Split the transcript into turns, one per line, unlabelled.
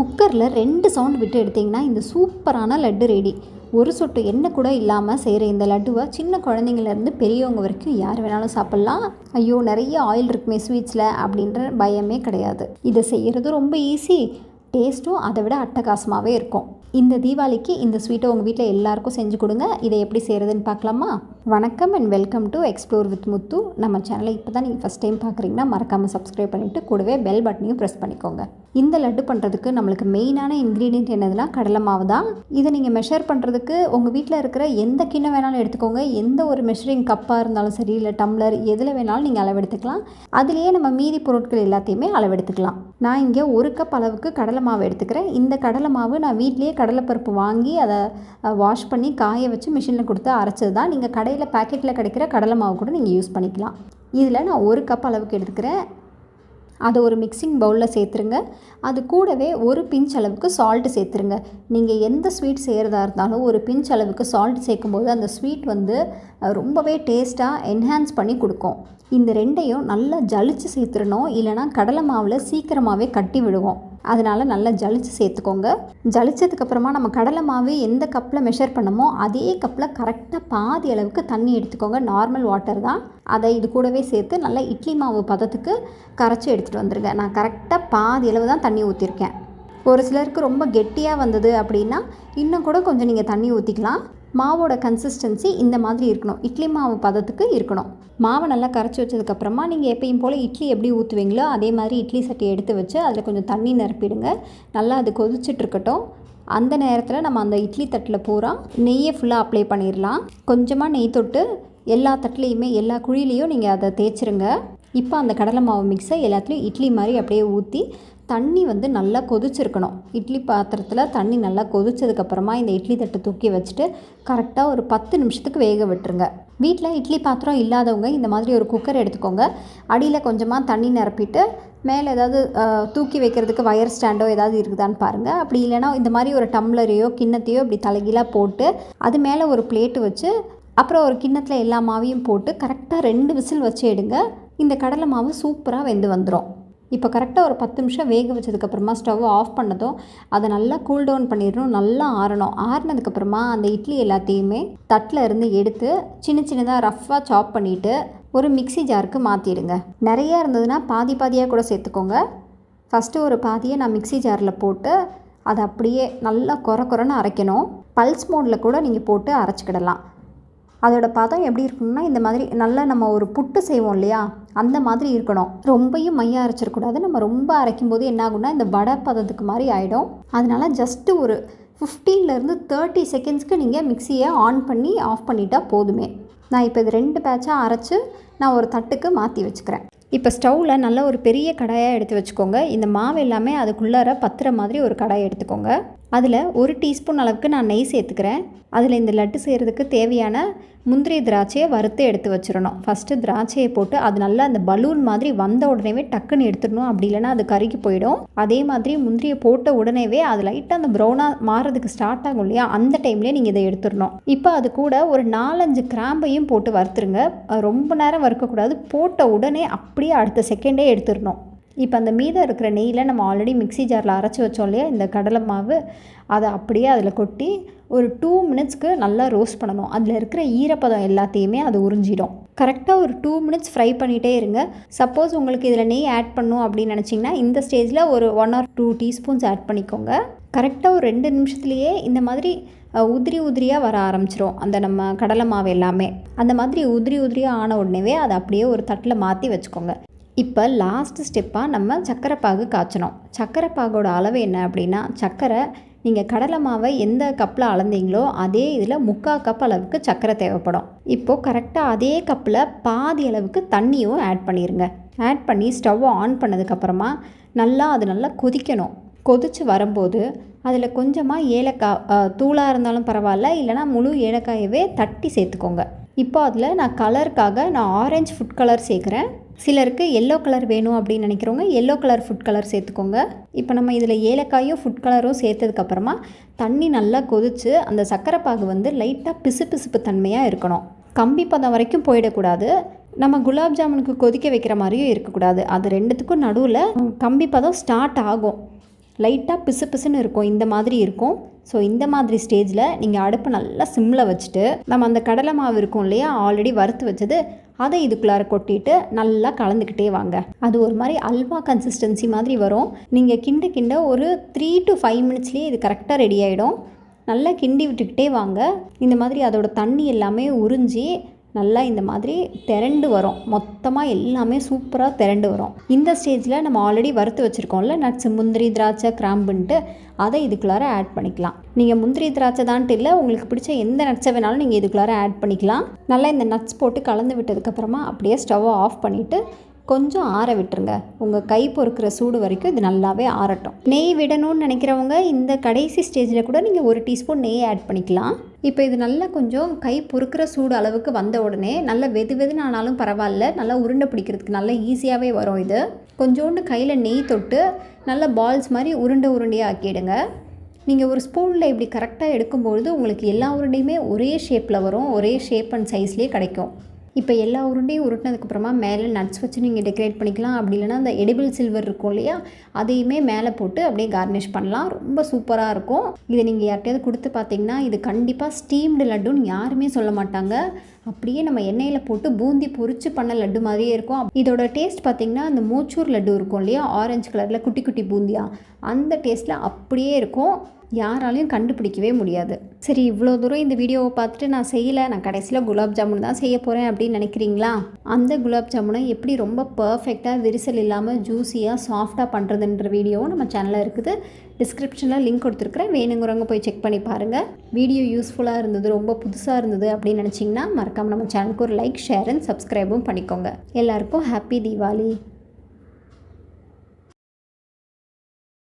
குக்கரில் ரெண்டு சவுண்ட் விட்டு எடுத்திங்கன்னா இந்த சூப்பரான லட்டு ரெடி. ஒரு சொட்டு எண்ணெய் கூட இல்லாமல் செய்கிற இந்த லட்டுவை சின்ன குழந்தைங்கள்லேருந்து பெரியவங்க வரைக்கும் யார் வேணாலும் சாப்பிட்லாம். ஐயோ நிறைய ஆயில் இருக்குமே ஸ்வீட்ஸில் அப்படின்ற பயமே கிடையாது. இதை செய்கிறது ரொம்ப ஈஸி டேஸ்ட்டும் அதை விட அட்டகாசமாகவே இருக்கும். இந்த தீபாவளிக்கு இந்த ஸ்வீட்டை உங்கள் வீட்டில் எல்லாருக்கும் செஞ்சு கொடுங்க. இதை எப்படி செய்கிறதுன்னு பார்க்கலாமா? வணக்கம் and welcome to explore with Muthu நம்ம சேனலை இப்போ தான் நீங்கள் ஃபஸ்ட் டைம் பார்க்குறீங்கன்னா மறக்காமல் சப்ஸ்கிரைப் பண்ணிவிட்டு கூடவே பெல் பட்டனையும் ப்ரெஸ் பண்ணிக்கோங்க. இந்த லட்டு பண்ணுறதுக்கு நம்மளுக்கு மெயினான இன்க்ரீடியன்ட் என்னதுன்னா கடலை மாவு தான். இதை நீங்கள் மெஷர் பண்ணுறதுக்கு உங்கள் வீட்டில் இருக்கிற எந்த கிண்ணம் வேணாலும் எடுத்துக்கோங்க. எந்த ஒரு மெஷரிங் கப்பாக இருந்தாலும் சரி இல்லை டம்ளர் எதில் வேணாலும் நீங்கள் அளவெடுத்துக்கலாம் அதுலேயே நம்ம மீதி பொருட்கள் எல்லாத்தையுமே அளவெடுத்துக்கலாம் நான் இங்கே ஒரு கப் அளவுக்கு கடலை மாவு எடுத்துக்கிறேன். இந்த கடலை மாவு நான் வீட்லேயே கடலைப்பருப்பு வாங்கி அதை வாஷ் பண்ணி காய வச்சு மிஷினில் கொடுத்து அரைச்சது தான். நீங்கள் கடையில் பேக்கெட்டில் கிடைக்கிற கடலை மாவு கூட நீங்கள் யூஸ் பண்ணிக்கலாம். இதில் நான் ஒரு கப் அளவுக்கு எடுத்துக்கிறேன். அதை ஒரு மிக்சிங் பவுலில் சேர்த்துருங்க. அது கூடவே ஒரு பிஞ்ச் அளவுக்கு சால்ட்டு சேர்த்துருங்க. நீங்கள் எந்த ஸ்வீட் செய்கிறதா இருந்தாலும் ஒரு பிஞ்ச் அளவுக்கு சால்ட் சேர்க்கும்போது அந்த ஸ்வீட் வந்து ரொம்பவே டேஸ்ட்டாக என்ஹான்ஸ் பண்ணி கொடுக்கும். இந்த ரெண்டையும் நல்லா ஜலிச்சு சேர்த்துடணும். இல்லைனா கடலை மாவில் சீக்கிரமாகவே கட்டி விடுவோம். அதனால் நல்லா ஜலிச்சு சேர்த்துக்கோங்க. ஜலிச்சதுக்கப்புறமா நம்ம கடலை மாவு எந்த கப்பில் மெஷர் பண்ணமோ அதே கப்பில் கரெக்டாக பாதி அளவுக்கு தண்ணி எடுத்துக்கோங்க. நார்மல் வாட்டர் தான். அதை இது கூடவே சேர்த்து நல்லா இட்லி மாவு பதத்துக்கு கரைச்சி எடுத்துகிட்டு வந்துடுங்க நான் கரெக்டாக பாதி அளவு தான் தண்ணி ஊற்றிருக்கேன் ஒரு சிலருக்கு ரொம்ப கெட்டியாக வந்தது அப்படின்னா இன்னும் கூட கொஞ்சம் நீங்கள் தண்ணி ஊற்றிக்கலாம் மாவோட கன்சிஸ்டன்சி இந்த மாதிரி இருக்கணும். இட்லி மாவு பதத்துக்கு இருக்கணும். மாவை நல்லா கரைச்சி வச்சதுக்கப்புறமா நீங்கள் எப்பயும் போல் இட்லி எப்படி ஊற்றுவீங்களோ அதே மாதிரி இட்லி சட்டியை எடுத்து வச்சு அதில் கொஞ்சம் தண்ணி நிரப்பிடுங்க. நல்லா அது கொதிச்சிட்டு இருக்கட்டும். அந்த நேரத்தில் நம்ம அந்த இட்லி தட்டில் பூரா நெய்யை ஃபுல்லாக அப்ளை பண்ணிடலாம் கொஞ்சமாக நெய் தொட்டு எல்லா தட்டிலையுமே எல்லா குழிலையும் நீங்கள் அதை தேய்ச்சிருங்க. இப்போ அந்த கடலை மாவு மிக்ஸை எல்லாத்துலேயும் இட்லி மாதிரி அப்படியே ஊற்றி தண்ணி வந்து நல்லா கொதிச்சிருக்கணும். இட்லி பாத்திரத்தில் தண்ணி நல்லா கொதிச்சதுக்கப்புறமா இந்த இட்லி தட்டை தூக்கி வச்சுட்டு கரெக்டாக ஒரு பத்து நிமிஷத்துக்கு வேக விட்டுருங்க. வீட்டில் இட்லி பாத்திரம் இல்லாதவங்க இந்த மாதிரி ஒரு குக்கர் எடுத்துக்கோங்க. அடியில் கொஞ்சமாக தண்ணி நிரப்பிட்டு மேலே ஏதாவது தூக்கி வைக்கிறதுக்கு வயர் ஸ்டாண்டோ ஏதாவது இருக்குதான்னு பாருங்கள் அப்படி இல்லைன்னா இந்த மாதிரி ஒரு டம்ளரையோ கிண்ணத்தையோ இப்படி தலைகீழாக போட்டு அது மேலே ஒரு பிளேட்டு வச்சு அப்புறம் ஒரு கிண்ணத்தில் எல்லா மாவையும் போட்டு கரெக்டாக ரெண்டு விசில் வச்சு எடுங்க. இந்த கடலை மாவு சூப்பராக வெந்து வந்துடும் இப்போ கரெக்டாக ஒரு பத்து நிமிஷம் வேக வச்சதுக்கப்புறமா ஸ்டவ் ஆஃப் பண்ணதும் அதை நல்லா கூல் டவுன் பண்ணிடணும் நல்லா ஆறணும். ஆறினதுக்கப்புறமா அந்த இட்லி எல்லாத்தையுமே தட்டில் இருந்து எடுத்து சின்ன சின்னதாக ரஃப்பாக சாப் பண்ணிவிட்டு ஒரு மிக்ஸி ஜாருக்கு மாற்றிடுங்க நிறையா இருந்ததுன்னா பாதி பாதியாக கூட சேர்த்துக்கோங்க. ஃபஸ்ட்டு ஒரு பாதியை நான் மிக்ஸி ஜாரில் போட்டு அதை அப்படியே நல்லா கொர குறைன்னு அரைக்கணும். பல்ஸ் மோடில் கூட நீங்கள் போட்டு அரைச்சிக்கிடலாம். அதோடய பதம் எப்படி இருக்கணும்னா இந்த மாதிரி நல்லா நம்ம ஒரு புட்டு செய்வோம் இல்லையா? அந்த மாதிரி இருக்கணும். ரொம்பையும் மையாக அரைச்சிடக்கூடாது. நம்ம ரொம்ப அரைக்கும் போது என்ன ஆகும்னா இந்த வடை பதத்துக்கு மாதிரி ஆகிடும் அதனால ஜஸ்ட்டு ஒரு 15 இருந்து தேர்ட்டி செகண்ட்ஸ்க்கு நீங்கள் மிக்சியை ஆன் பண்ணி ஆஃப் பண்ணிட்டா போதுமே. நான் இப்போ இது ரெண்டு பேட்சாக அரைச்சி நான் ஒரு தட்டுக்கு மாற்றி வச்சுக்கிறேன். இப்போ ஸ்டவ்வில் நல்ல ஒரு பெரிய கடாயாக எடுத்து வச்சுக்கோங்க. இந்த மாவு எல்லாமே அதுக்குள்ளார பத்துற மாதிரி ஒரு கடாயை எடுத்துக்கோங்க. அதில் ஒரு டீஸ்பூன் அளவுக்கு நான் நெய் சேர்த்துக்கிறேன். அதில் இந்த லட்டு செய்கிறதுக்கு தேவையான முந்திரி திராட்சையை வறுத்து எடுத்து வச்சிடணும். ஃபஸ்ட்டு திராட்சையை போட்டு அது நல்லா அந்த பலூன் மாதிரி வந்த உடனேவே டக்குன்னு எடுத்துடணும். அப்படி இல்லைன்னா அது கருகி போயிடும். அதே மாதிரி முந்திரியை போட்ட உடனேவே அது லைட்டாக அந்த ப்ரௌனாக மாறதுக்கு ஸ்டார்ட் ஆகும் இல்லையா? அந்த டைம்லேயே நீங்கள் இதை எடுத்துடணும். இப்போ அது கூட ஒரு நாலஞ்சு கிராம்பையும் போட்டு வறுத்துருங்க. ரொம்ப நேரம் வறுக்கக்கூடாது. போட்ட உடனே அப்படியே அடுத்த செகண்டே எடுத்துடணும். இப்போ அந்த மீதம் இருக்கிற நெய்யில் நம்ம ஆல்ரெடி மிக்ஸி ஜாரில் அரைச்சி வச்சோம் இல்லையா இந்த கடலை மாவு அதை அப்படியே அதில் கொட்டி ஒரு டூ மினிட்ஸ்க்கு நல்லா ரோஸ்ட் பண்ணணும். அதில் இருக்கிற ஈரப்பதம் எல்லாத்தையுமே அது உறிஞ்சிடும். கரெக்டாக ஒரு டூ மினிட்ஸ் ஃப்ரை பண்ணிகிட்டே இருங்க. சப்போஸ் உங்களுக்கு இதில் நெய் ஆட் பண்ணும் அப்படின்னு நினச்சிங்கன்னா இந்த ஸ்டேஜில் ஒரு one or two teaspoons add பண்ணிக்கோங்க. கரெக்டாக ஒரு ரெண்டு நிமிஷத்துலேயே இந்த மாதிரி உதிரி உதிரியாக வர ஆரம்பிச்சிரும் அந்த நம்ம கடலை மாவு எல்லாமே. அந்த மாதிரி உதிரி உதிரியாக ஆன உடனேவே அதை அப்படியே ஒரு தட்டில் மாற்றி வச்சுக்கோங்க. இப்போ லாஸ்ட் ஸ்டெப்பாக நம்ம சர்க்கரை பாகு காய்ச்சணும். சர்க்கரை பாகோட அளவு என்ன அப்படின்னா சர்க்கரை நீங்கள் கடலை மாவை எந்த கப்பில் அளந்தீங்களோ அதே இதில் முக்கால் கப் அளவுக்கு சர்க்கரை தேவைப்படும். இப்போது கரெக்டாக அதே கப்பில் பாதி அளவுக்கு தண்ணியும் ஆட் பண்ணிடுங்க ஆட் பண்ணி ஸ்டவ்வை ஆன் பண்ணதுக்கப்புறமா நல்லா அது நல்லா கொதிக்கணும். கொதித்து வரும்போது அதில் கொஞ்சமாக ஏலக்காய் தூளாக இருந்தாலும் பரவாயில்ல இல்லைனா முழு ஏலக்காயவே தட்டி சேர்த்துக்கோங்க. இப்போ அதில் நான் கலருக்காக நான் ஆரஞ்சு ஃபுட் கலர் சேர்க்குறேன். சிலருக்கு எல்லோ கலர் வேணும் அப்படின்னு நினைக்கிறவங்க எல்லோ கலர் ஃபுட் கலர் சேர்த்துக்கோங்க. இப்போ நம்ம இதில் ஏலக்காயும் ஃபுட் கலரும் சேர்த்ததுக்கப்புறமா தண்ணி நல்லா கொதித்து அந்த சர்க்கரை பாகு வந்து லைட்டாக பிசு பிசுப்பு தன்மையாக இருக்கணும். கம்பி பதம் வரைக்கும் போயிடக்கூடாது. நம்ம குலாப் ஜாமுனுக்கு கொதிக்க வைக்கிற மாதிரியும் இருக்கக்கூடாது. அது ரெண்டுத்துக்கும் நடுவில் கம்பி பதம் ஸ்டார்ட் ஆகும். லைட்டாக பிசு பிசுன்னு இருக்கும். இந்த மாதிரி இருக்கும். ஸோ இந்த மாதிரி ஸ்டேஜில் நீங்கள் அடுப்பை நல்லா சிம்மில் வச்சுட்டு நம்ம அந்த கடலை மாவு இருக்கும் இல்லையா? ஆல்ரெடி வறுத்து வச்சது அதை இதுக்குள்ளார கொட்டிட்டு நல்லா கலந்துக்கிட்டே வாங்க. அது ஒரு மாதிரி அல்வா கன்சிஸ்டன்சி மாதிரி வரும். நீங்கள் கிண்ட கிண்ட ஒரு த்ரீ டு ஃபைவ் மினிட்ஸ்லேயே இது கரெக்டாக ரெடி ஆகிடும் நல்லா கிண்டி விட்டுக்கிட்டே வாங்க. இந்த மாதிரி அதோட தண்ணி எல்லாமே உறிஞ்சி நல்லா இந்த மாதிரி திரண்டு வரும். மொத்தமாக எல்லாமே சூப்பராக திரண்டு வரும். இந்த ஸ்டேஜில் நம்ம ஆல்ரெடி வறுத்து வச்சுருக்கோம்ல நட்ஸ் முந்திரி திராட்சை கிராம்புன்ட்டு அதை இதுக்குள்ளார ஆட் பண்ணிக்கலாம். நீங்கள் முந்திரி திராட்சை தான்ட்டு இல்லை உங்களுக்கு பிடிச்ச எந்த நட்ஸை வேணாலும் நீங்கள் இதுக்குள்ளார ஆட் பண்ணிக்கலாம். நல்லா இந்த நட்ஸ் போட்டு கலந்து விட்டதுக்கப்புறமா அப்படியே ஸ்டவ்வை ஆஃப் பண்ணிவிட்டு கொஞ்சம் ஆற விட்டுருங்க. உங்கள் கை பொறுக்கிற சூடு வரைக்கும் இது நல்லாவே ஆறட்டும். நெய் விடணும்னு நினைக்கிறவங்க இந்த கடைசி ஸ்டேஜில் கூட நீங்கள் ஒரு டீஸ்பூன் நெய் ஆட் பண்ணிக்கலாம். இப்போ இது நல்லா கொஞ்சம் கை பொறுக்கிற சூடு அளவுக்கு வந்த உடனே நல்லா வெது வெதுன்னு ஆனாலும் பரவாயில்ல. நல்லா உருண்டை பிடிக்கிறதுக்கு நல்லா ஈஸியாகவே வரும் இது. கொஞ்சோண்டு கையில் நெய் தொட்டு நல்லா பால்ஸ் மாதிரி உருண்டை உருண்டையாக ஆக்கிடுங்க. நீங்கள் ஒரு ஸ்பூனில் இப்படி கரெக்டாக எடுக்கும்பொழுது உங்களுக்கு எல்லா உருண்டையுமே ஒரே ஷேப்பில் வரும். ஒரே ஷேப் அண்ட் சைஸ்லேயே கிடைக்கும். இப்போ எல்லா உருண்டையும் உருட்டினதுக்கப்புறமா மேலே நட்ஸ் வச்சு நீங்கள் டெக்கரேட் பண்ணிக்கலாம். அப்படி இல்லைனா அந்த எடிபிள் சில்வர் இருக்கும் இல்லையா அதையுமே மேலே போட்டு அப்படியே கார்னிஷ் பண்ணலாம். ரொம்ப சூப்பராக இருக்கும். இதை நீங்கள் யார்கிட்டயாவது கொடுத்து பார்த்தீங்கன்னா இது கண்டிப்பாக ஸ்டீம்டு லட்டுன்னு யாருமே சொல்ல மாட்டாங்க. அப்படியே நம்ம எண்ணெயில் போட்டு பூந்தி பொறிச்சு பண்ண லட்டு மாதிரியே இருக்கும். இதோட டேஸ்ட் பார்த்திங்கன்னா அந்த மூச்சூர் லட்டு இருக்கும் இல்லையா ஆரஞ்சு கலரில் குட்டி குட்டி பூந்தியா அந்த டேஸ்ட்டில் அப்படியே இருக்கும். யாராலையும் கண்டுபிடிக்கவே முடியாது. சரி இவ்வளோ தூரம் இந்த வீடியோவை பார்த்துட்டு நான் செய்யலை நான் கடைசியில் குலாப் ஜாமுன் தான் செய்ய போகிறேன் அப்படின்னு நினைக்கிறீங்களா? அந்த குலாப் ஜாமுனை எப்படி ரொம்ப பர்ஃபெக்டாக விரிசல் இல்லாமல் ஜூஸியாக சாஃப்டாக பண்ணுறதுன்ற வீடியோவும் நம்ம சேனலில் இருக்குது. டிஸ்கிரிப்ஷனில் லிங்க் கொடுத்துருக்குறேன். வேணுங்கிறவங்க போய் செக் பண்ணி பாருங்கள் வீடியோ யூஸ்ஃபுல்லாக இருந்தது ரொம்ப புதுசாக இருந்தது அப்படின்னு நினச்சிங்கன்னா மறக்காமல் நம்ம சேனலுக்கு ஒரு லைக் ஷேர் அண்ட் சப்ஸ்கிரைபும் பண்ணிக்கோங்க. எல்லாருக்கும் ஹாப்பி தீபாவளி.